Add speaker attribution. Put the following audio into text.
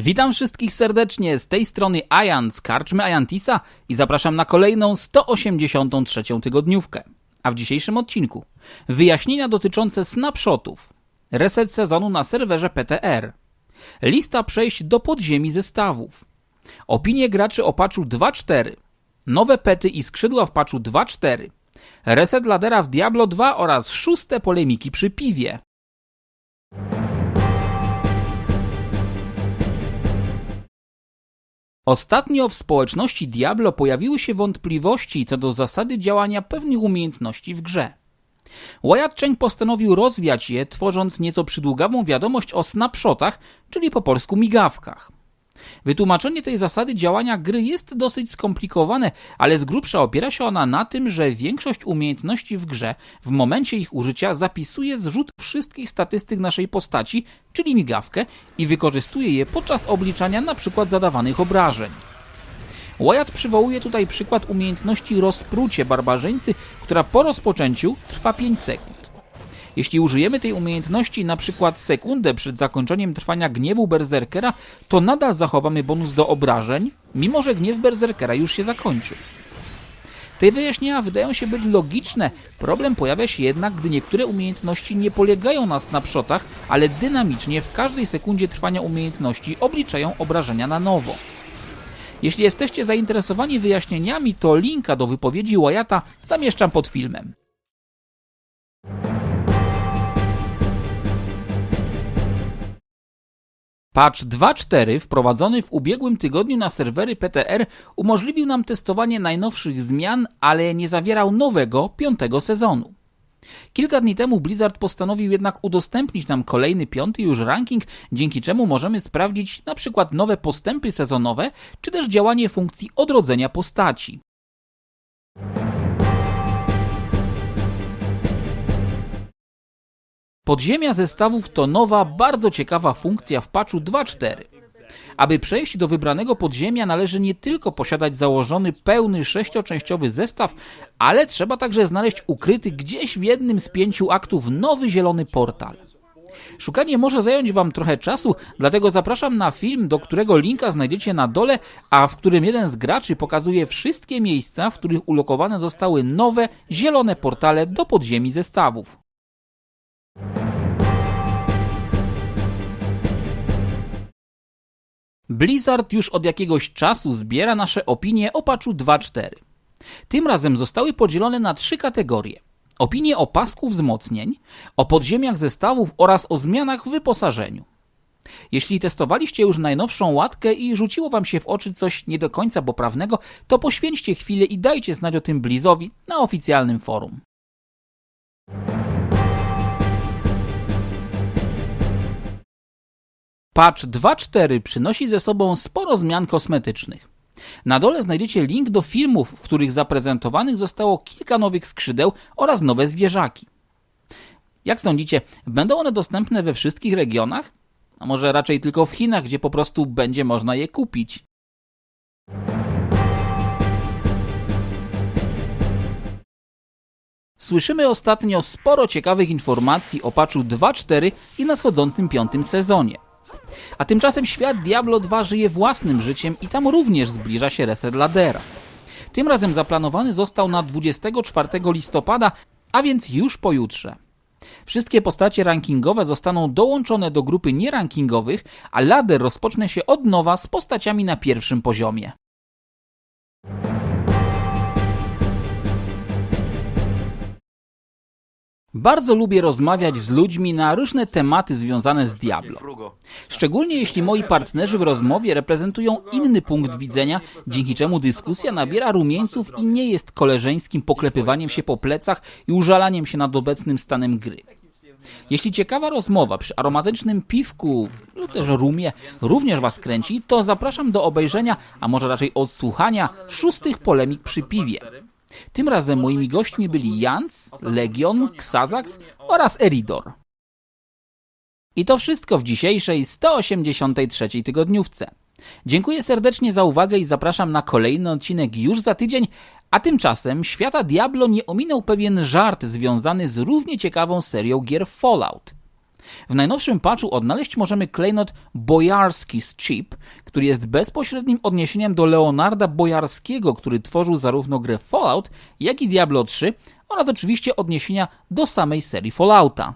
Speaker 1: Witam wszystkich serdecznie. Z tej strony Ajan z Karczmy Ajantisa i zapraszam na kolejną 183 tygodniówkę. A w dzisiejszym odcinku wyjaśnienia dotyczące snapshotów, reset sezonu na serwerze PTR, lista przejść do podziemi zestawów, opinie graczy o patchu 2.4, nowe pety i skrzydła w patchu 2.4, reset ladera w Diablo 2 oraz szóste polemiki przy piwie. Ostatnio w społeczności Diablo pojawiły się wątpliwości co do zasady działania pewnych umiejętności w grze. Wyatt Cheng postanowił rozwiać je, tworząc nieco przydługawą wiadomość o snapshotach, czyli po polsku migawkach. Wytłumaczenie tej zasady działania gry jest dosyć skomplikowane, ale z grubsza opiera się ona na tym, że większość umiejętności w grze w momencie ich użycia zapisuje zrzut wszystkich statystyk naszej postaci, czyli migawkę, i wykorzystuje je podczas obliczania np. zadawanych obrażeń. Wyatt przywołuje tutaj przykład umiejętności rozprucie barbarzyńcy, która po rozpoczęciu trwa 5 sekund. Jeśli użyjemy tej umiejętności na przykład sekundę przed zakończeniem trwania gniewu berserkera, to nadal zachowamy bonus do obrażeń, mimo że gniew berserkera już się zakończył. Te wyjaśnienia wydają się być logiczne, problem pojawia się jednak, gdy niektóre umiejętności nie polegają na snapshotach, ale dynamicznie w każdej sekundzie trwania umiejętności obliczają obrażenia na nowo. Jeśli jesteście zainteresowani wyjaśnieniami, to linka do wypowiedzi Wyatta zamieszczam pod filmem. Patch 2.4 wprowadzony w ubiegłym tygodniu na serwery PTR umożliwił nam testowanie najnowszych zmian, ale nie zawierał nowego, piątego sezonu. Kilka dni temu Blizzard postanowił jednak udostępnić nam kolejny piąty już ranking, dzięki czemu możemy sprawdzić na przykład nowe postępy sezonowe, czy też działanie funkcji odrodzenia postaci. Podziemia zestawów to nowa, bardzo ciekawa funkcja w patchu 2.4. Aby przejść do wybranego podziemia należy nie tylko posiadać założony pełny sześcioczęściowy zestaw, ale trzeba także znaleźć ukryty gdzieś w jednym z pięciu aktów nowy zielony portal. Szukanie może zająć Wam trochę czasu, dlatego zapraszam na film, do którego linka znajdziecie na dole, a w którym jeden z graczy pokazuje wszystkie miejsca, w których ulokowane zostały nowe, zielone portale do podziemi zestawów. Blizzard już od jakiegoś czasu zbiera nasze opinie o patchu 2.4. Tym razem zostały podzielone na trzy kategorie. Opinie o pasku wzmocnień, o podziemiach zestawów oraz o zmianach w wyposażeniu. Jeśli testowaliście już najnowszą łatkę i rzuciło wam się w oczy coś nie do końca poprawnego, to poświęćcie chwilę i dajcie znać o tym Blizzowi na oficjalnym forum. Patch 2.4 przynosi ze sobą sporo zmian kosmetycznych. Na dole znajdziecie link do filmów, w których zaprezentowanych zostało kilka nowych skrzydeł oraz nowe zwierzaki. Jak sądzicie, będą one dostępne we wszystkich regionach? A może raczej tylko w Chinach, gdzie po prostu będzie można je kupić? Słyszymy ostatnio sporo ciekawych informacji o patchu 2.4 i nadchodzącym piątym sezonie. A tymczasem świat Diablo 2 żyje własnym życiem i tam również zbliża się reset ladera. Tym razem zaplanowany został na 24 listopada, a więc już pojutrze. Wszystkie postacie rankingowe zostaną dołączone do grupy nierankingowych, a lader rozpocznie się od nowa z postaciami na pierwszym poziomie. Bardzo lubię rozmawiać z ludźmi na różne tematy związane z Diablo. Szczególnie jeśli moi partnerzy w rozmowie reprezentują inny punkt widzenia, dzięki czemu dyskusja nabiera rumieńców i nie jest koleżeńskim poklepywaniem się po plecach i użalaniem się nad obecnym stanem gry. Jeśli ciekawa rozmowa przy aromatycznym piwku lub też rumie również Was kręci, to zapraszam do obejrzenia, a może raczej odsłuchania szóstych polemik przy piwie. Tym razem moimi gośćmi byli Jans, Legion, Xazax oraz Eridor. I to wszystko w dzisiejszej 183 tygodniówce. Dziękuję serdecznie za uwagę i zapraszam na kolejny odcinek już za tydzień, a tymczasem świata Diablo nie ominął pewien żart związany z równie ciekawą serią gier Fallout. W najnowszym patchu odnaleźć możemy klejnot Bojarski's Chip, który jest bezpośrednim odniesieniem do Leonarda Bojarskiego, który tworzył zarówno grę Fallout, jak i Diablo 3 oraz oczywiście odniesienia do samej serii Fallouta.